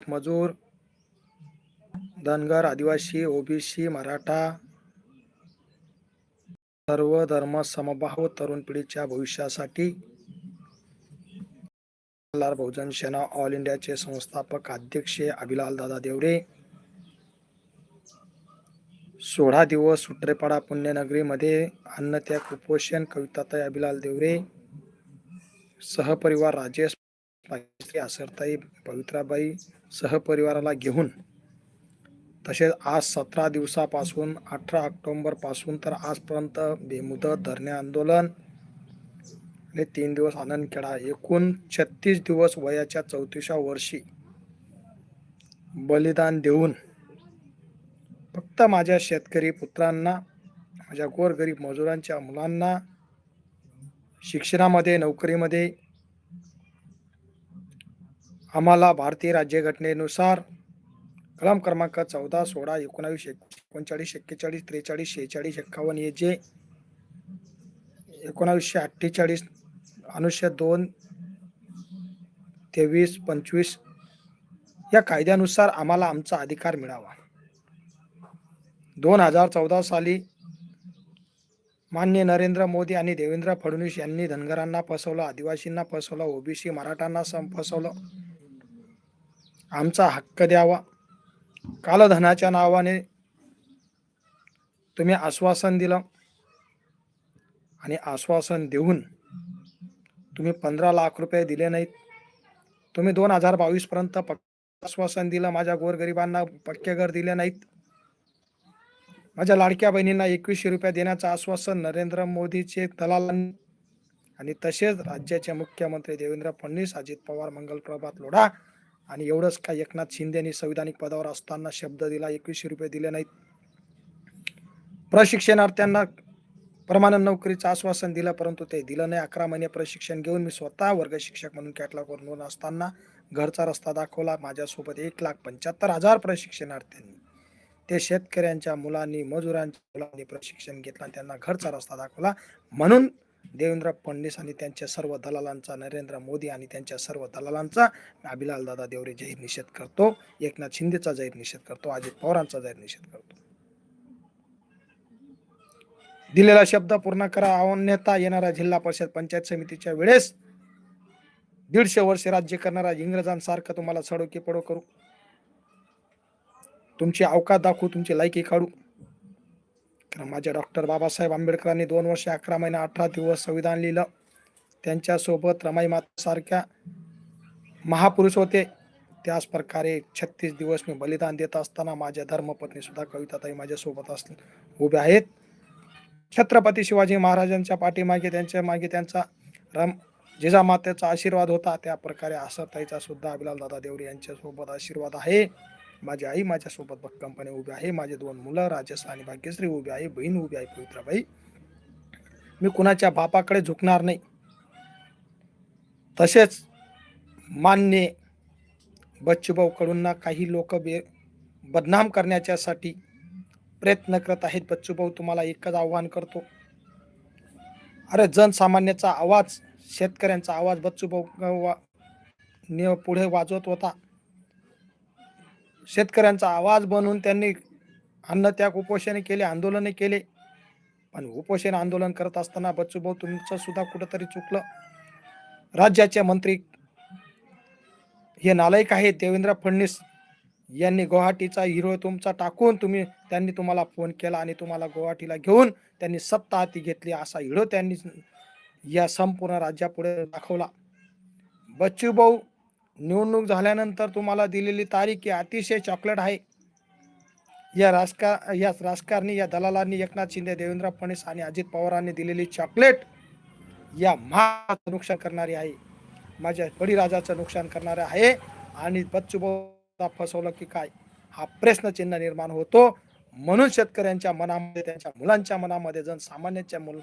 मजूर धनगर आदिवासी ओबीसी मराठा सर्व धर्म समभाव तरुण पिढीच्या भविष्यासाठी लाल बहुजन सेना ऑल इंडियाचे संस्थापक अध्यक्ष अभिलाल दादा देवरे सोळा दिवस सुट्रेपाडा पुण्यनगरीमध्ये अन्नत्या कुपोषण कविताताई अभिलाल देवरे सहपरिवार राजेश राजश्री आसरताई पवित्राबाई सहपरिवाराला घेऊन तसेच आज सतरा दिवसापासून अठरा ऑक्टोंबरपासून तर आजपर्यंत बेमुदत धरणे आंदोलन आणि तीन दिवस आनंद खेळा एकूण छत्तीस दिवस वयाच्या चौतीसा वर्षी बलिदान देऊन फक्त माझ्या शेतकरी पुत्रांना माझ्या गोरगरीब मजुरांच्या मुलांना शिक्षणामध्ये नोकरीमध्ये आम्हाला भारतीय राज्यघटनेनुसार कलम क्रमांक चौदा सोळा एकोणावीस एकोणचाळीस एक्केचाळीस त्रेचाळीस शेहेचाळीस एक्कावन्न हे जे एकोणावीसशे अठ्ठेचाळीस अनुष्य दोन तेवीस पंचवीस या कायद्यानुसार आम्हाला आमचा अधिकार मिळावा. दोन हजार चौदा साली मान्य नरेंद्र मोदी आणि देवेंद्र फडणवीस यांनी धनगरांना फसवलं आदिवासींना फसवलं ओबीसी मराठांना सम फसवलं. आमचा हक्क द्यावा. कालधनाच्या नावाने तुम्ही आश्वासन दिलं आणि आश्वासन देऊन तुम्ही पंधरा लाख रुपये दिले नाहीत. तुम्ही दोन हजार बावीस पर्यंत पक्क आश्वासन दिलं माझ्या गोरगरिबांना पक्के घर दिले नाहीत. माझ्या लाडक्या बहिणींना एकवीसशे रुपये देण्याचं आश्वासन नरेंद्र मोदीचे दलालांनी आणि तसेच राज्याचे मुख्यमंत्री देवेंद्र फडणवीस अजित पवार मंगलप्रभात लोढा आणि एवढंच काय एकनाथ शिंदेनी संविधानिक पदावर असताना शब्द दिला एकवीसशे रुपये दिले नाहीत. प्रशिक्षणार्थ्यांना परमानंद नोकरीचं आश्वासन दिलं परंतु ते दिलं नाही. अकरा महिने प्रशिक्षण घेऊन मी स्वतः वर्ग शिक्षक म्हणून कॅटलॉगवर नोंद असताना घरचा रस्ता दाखवला. माझ्यासोबत एक लाख पंच्याहत्तर हजार प्रशिक्षणार्थ्यांनी. ते शेतकऱ्यांच्या मुलांनी मजुरांच्या मुलांनी प्रशिक्षण घेतलं त्यांना घरचा रस्ता दाखवला. म्हणून देवेंद्र फडणवीस आणि त्यांच्या सर्व दलालांचा नरेंद्र मोदी आणि त्यांच्या सर्व दलालांचा अभिलाल दादा देवरे जाहीर निषेध करतो. एकनाथ शिंदेचा जाहीर निषेध करतो. अजित पवारांचा जाहीर निषेध करतो. दिलेला शब्द पूर्ण करा. अन्यथा येणारा जिल्हा परिषद पंचायत समितीच्या वेळेस दीडशे वर्ष राज्य करणारा इंग्रजांसारखं तुम्हाला सडोकी पडो करू. तुमची अवकात दाखवू तुमची लायकी काढू. कारण माझ्या डॉक्टर बाबासाहेब आंबेडकरांनी दोन वर्ष अकरा महिने अठरा दिवस संविधान लिहिलं. त्यांच्यासोबत रमाई मातासारख्या महापुरुष होते. त्याच प्रकारे छत्तीस दिवस मी बलिदान देत असताना माझ्या धर्मपत्नी सुद्धा कविताताई माझ्यासोबत अस उभे आहेत. छत्रपती शिवाजी महाराजांच्या पाठीमागे त्यांच्या मागे त्यांचा रम जिजामातेचा आशीर्वाद होता. त्या प्रकारे आसरताईचा सुद्धा अभिलाल दादा देवरे यांच्यासोबत आशीर्वाद आहे. माझी आई माझ्यासोबत भक्कमपणे उभी आहे. माझे दोन मुलं राजस आणि भाग्यश्री उभी आहे बहीण उभी आहे पवित्राबाई. मी कुणाच्या बापाकडे झुकणार नाही. तसेच मान्य बच्चूभाऊकडून काही लोक बे बदनाम करण्याच्यासाठी प्रयत्न करत आहेत. बच्चूभाऊ तुम्हाला एकच आव्हान करतो. अरे जनसामान्याचा आवाज शेतकऱ्यांचा आवाज बच्चूभाऊ वा ने पुढे वाजवत होता. शेतकऱ्यांचा आवाज बनवून त्यांनी अन्नत्याग उपोषणे केले आंदोलने केले. पण उपोषण आंदोलन करत असताना बच्चूभाऊ तुमचं सुद्धा कुठंतरी चुकलं. राज्याचे मंत्री हे नालायक आहेत. देवेंद्र फडणवीस यांनी गुवाहाटीचा हिरो तुमचा टाकून तुम्ही त्यांनी तुम्हाला फोन केला आणि तुम्हाला गुवाहाटीला घेऊन त्यांनी सत्ता हाती घेतली असा हिरो त्यांनी या संपूर्ण राज्यापुढे दाखवला. बच्चूभाऊ निवडणूक झाल्यानंतर तुम्हाला दिलेली तारीख ही अतिशय चॉकलेट आहे. या राजकार या राजकारणी या दलालांनी एकनाथ शिंदे देवेंद्र फडणवीस आणि अजित पवारांनी दिलेली चॉकलेट या महाचं नुकसान करणारी आहे. माझ्या बळीराजाचं नुकसान करणारे आहे. आणि बच्चूभाऊ फसवलं की काय? हा प्रश्नचिन्ह निर्माण होतो. म्हणून शेतकऱ्यांच्या मनामध्ये त्यांच्या मुलांच्या मनामध्ये जनसामान्यांच्या मुल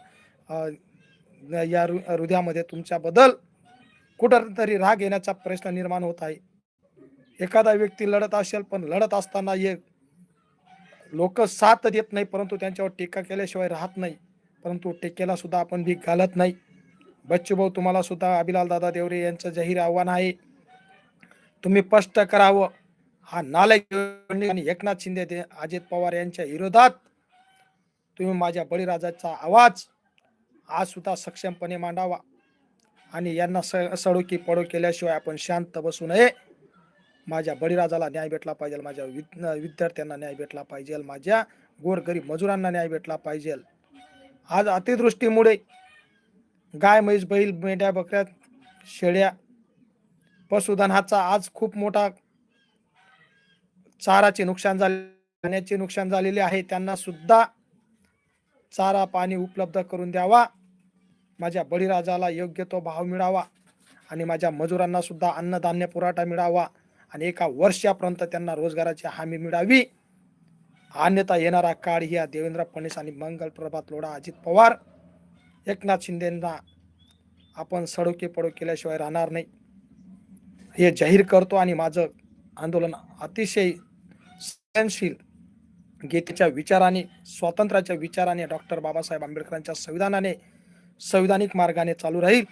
या हृ- हृदयामध्ये तुमच्याबद्दल कुठंतरी राग येण्याचा प्रश्न निर्माण होत आहे. एखादा व्यक्ती लढत असेल पण लढत असताना एक लोक साथ देत नाही परंतु त्यांच्यावर टीका केल्याशिवाय राहत नाही. परंतु टीकेला सुद्धा आपण भीक घालत नाही. बच्चूभाऊ तुम्हाला सुद्धा अभिलाल दादा देवरे यांचं जाहीर आव्हान आहे. तुम्ही स्पष्ट करावं. हा नालायक आणि एकनाथ शिंदे अजित पवार यांच्या विरोधात तुम्ही माझ्या बळीराजाचा आवाज आज सुद्धा सक्षमपणे मांडावा. आणि यांना स सडोकी पडो केल्याशिवाय आपण शांत बसू नये. माझ्या बळीराजाला न्याय भेटला पाहिजे माझ्या विद विद्यार्थ्यांना न्याय भेटला पाहिजे माझ्या गोरगरीब मजुरांना न्याय भेटला पाहिजे. आज अतिदृष्टीमुळे गाय म्हैस बैल मेंढ्या बकऱ्या शेळ्या पशुधनाचा आज खूप मोठा चाराचे नुकसान झाले नुकसान झालेले आहे. त्यांना सुद्धा चारा पाणी उपलब्ध करून द्यावा. माझ्या बळीराजाला योग्य तो भाव मिळावा आणि माझ्या मजुरांना सुद्धा अन्नधान्य पुरवठा मिळावा आणि एका वर्षापर्यंत त्यांना रोजगाराची हमी मिळावी. अन्यथा येणारा काळ ही देवेंद्र फडणवीस आणि मंगल प्रभात लोढा अजित पवार एकनाथ शिंदेंना आपण सडोके पडो केल्याशिवाय राहणार नाही. हे जाहीर करतो आणि माझं आंदोलन अतिशय सहनशील गीतेच्या विचाराने स्वातंत्र्याच्या विचाराने डॉक्टर बाबासाहेब आंबेडकरांच्या संविधानाने संविधानिक मार्गाने चालू राहील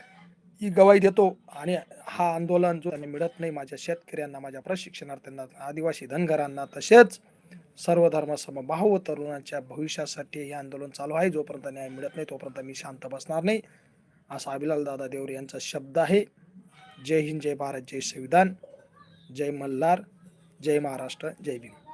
ही गवाही देतो. आणि हा आंदोलन जो मिळत नाही माझ्या शेतकऱ्यांना माझ्या प्रशिक्षणार्थ्यांना आदिवासी धनगरांना तसेच सर्व धर्म समभाव तरुणांच्या भविष्यासाठी हे आंदोलन चालू आहे. जोपर्यंत न्याय मिळत नाही तोपर्यंत मी शांत बसणार नाही असा अभिलाल दादा देवरे यांचा शब्द आहे. जय हिंद जय भारत जय संविधान. जय मल्हार जय महाराष्ट्र जय भीम.